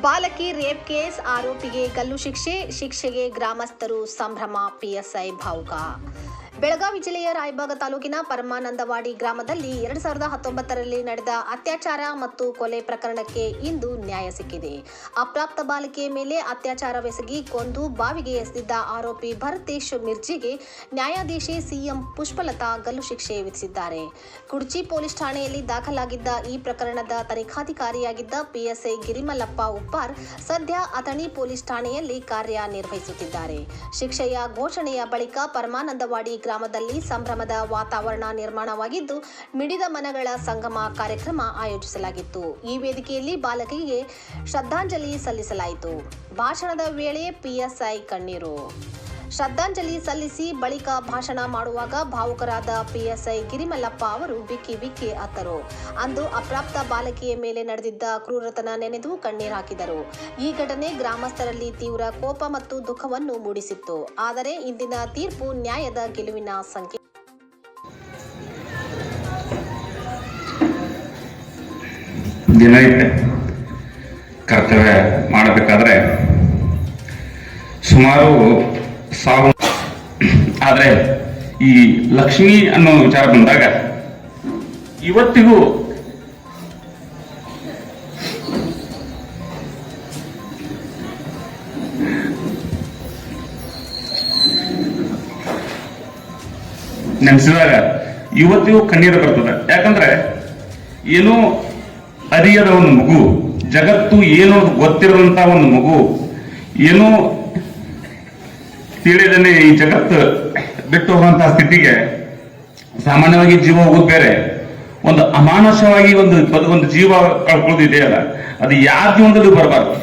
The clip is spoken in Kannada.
ಬಾಲಕಿ ರೇಪ್ ಕೇಸ್ ಆರೋಪಿಗೆ ಗಲ್ಲು ಶಿಕ್ಷೆ ಶಿಕ್ಷೆಗೆ ಗ್ರಾಮಸ್ಥರು ಸಂಭ್ರಮ ಪಿಎಸ್ಐ ಭಾವುಕ. ಬೆಳಗಾವಿ ಜಿಲ್ಲೆಯ ರಾಯಬಾಗ ತಾಲೂಕಿನ ಪರಮಾನಂದವಾಡಿ ಗ್ರಾಮದಲ್ಲಿ ಎರಡ್ ಸಾವಿರದ ಹತ್ತೊಂಬತ್ತರಲ್ಲಿ ನಡೆದ ಅತ್ಯಾಚಾರ ಮತ್ತು ಕೊಲೆ ಪ್ರಕರಣಕ್ಕೆ ಇಂದು ನ್ಯಾಯ ಸಿಕ್ಕಿದೆ. ಅಪ್ರಾಪ್ತ ಬಾಲಕಿಯ ಮೇಲೆ ಅತ್ಯಾಚಾರವೆಸಗಿ ಕೊಂದು ಬಾವಿಗೆ ಎಸೆದಿದ್ದ ಆರೋಪಿ ಭರತೇಶ್ ಮಿರ್ಜಿಗೆ ನ್ಯಾಯಾಧೀಶೆ ಸಿಎಂ ಪುಷ್ಪಲತಾ ಗಲ್ಲು ಶಿಕ್ಷೆ ವಿಧಿಸಿದ್ದಾರೆ. ಕುಡ್ಚಿ ಪೊಲೀಸ್ ಠಾಣೆಯಲ್ಲಿ ದಾಖಲಾಗಿದ್ದ ಈ ಪ್ರಕರಣದ ತನಿಖಾಧಿಕಾರಿಯಾಗಿದ್ದ ಪಿಎಸ್ಐ ಗಿರಿಮಲ್ಲಪ್ಪ ಉಪ್ಪಾರ್ ಸದ್ಯ ಅಥಣಿ ಪೊಲೀಸ್ ಠಾಣೆಯಲ್ಲಿ ಕಾರ್ಯನಿರ್ವಹಿಸುತ್ತಿದ್ದಾರೆ. ಶಿಕ್ಷೆಯ ಘೋಷಣೆಯ ಬಳಿಕ ಪರಮಾನಂದವಾಡಿ ಗ್ರಾಮದಲ್ಲಿ ಸಂಭ್ರಮದ ವಾತಾವರಣ ನಿರ್ಮಾಣವಾಗಿದ್ದು, ಮಿಡಿದ ಮನಗಳ ಸಂಗಮ ಕಾರ್ಯಕ್ರಮ ಆಯೋಜಿಸಲಾಗಿತ್ತು. ಈ ವೇದಿಕೆಯಲ್ಲಿ ಬಾಲಕಿಗೆ ಶ್ರದ್ಧಾಂಜಲಿ ಸಲ್ಲಿಸಲಾಯಿತು. ಭಾಷಣದ ವೇಳೆ ಪಿಎಸ್ಐ ಕಣ್ಣೀರು. ಶ್ರದ್ಧಾಂಜಲಿ ಸಲ್ಲಿಸಿ ಬಳಿಕ ಭಾಷಣ ಮಾಡುವಾಗ ಭಾವುಕರಾದ ಪಿಎಸ್ಐ ಗಿರಿಮಲ್ಲಪ್ಪ ಅವರು ಬಿಕ್ಕಿ ಬಿಕ್ಕಿ ಅತ್ತರು. ಅಂದು ಅಪ್ರಾಪ್ತ ಬಾಲಕಿಯ ಮೇಲೆ ನಡೆದಿದ್ದ ಕ್ರೂರತನ ನೆನೆದು ಕಣ್ಣೀರು ಹಾಕಿದರು. ಈ ಘಟನೆ ಗ್ರಾಮಸ್ಥರಲ್ಲಿ ತೀವ್ರ ಕೋಪ ಮತ್ತು ದುಃಖವನ್ನು ಮೂಡಿಸಿತ್ತು. ಆದರೆ ಇಂದಿನ ತೀರ್ಪು ನ್ಯಾಯದ ಗೆಲುವಿನ ಸಂಖ್ಯೆ ಕರ್ತವ್ಯ ಮಾಡಬೇಕಾದ್ರೆ ಸುಮಾರು ಸಾವು. ಆದರೆ ಈ ಲಕ್ಷ್ಮಿ ಅನ್ನೋ ವಿಚಾರ ಬಂದಾಗ ಇವತ್ತಿಗೂ ನೆನೆಸಿದಾಗ ಇವತ್ತಿಗೂ ಕಣ್ಣೀರು ಬರ್ತದೆ. ಯಾಕಂದ್ರೆ ಏನೋ ಅರಿಯದ ಒಂದು ಮಗು, ಜಗತ್ತು ಏನೋ ಗೊತ್ತಿರದಂತ ಒಂದು ಮಗು, ಏನೋ ತಿಳಿದನೆ ಈ ಜಗತ್ತು ಬಿಟ್ಟು ಹೋಗುವಂತಹ ಸ್ಥಿತಿಗೆ ಸಾಮಾನ್ಯವಾಗಿ ಜೀವ ಹೋಗೋದು ಬೇರೆ. ಒಂದು ಅಮಾನುಷವಾಗಿ ಒಂದು ಒಂದು ಜೀವ ಕಳ್ಕೊಳ್ಳೋದು ಇದೆಯಲ್ಲ ಅದು ಯಾರ ಜೀವನದಲ್ಲೂ ಬರಬಾರ್ದು.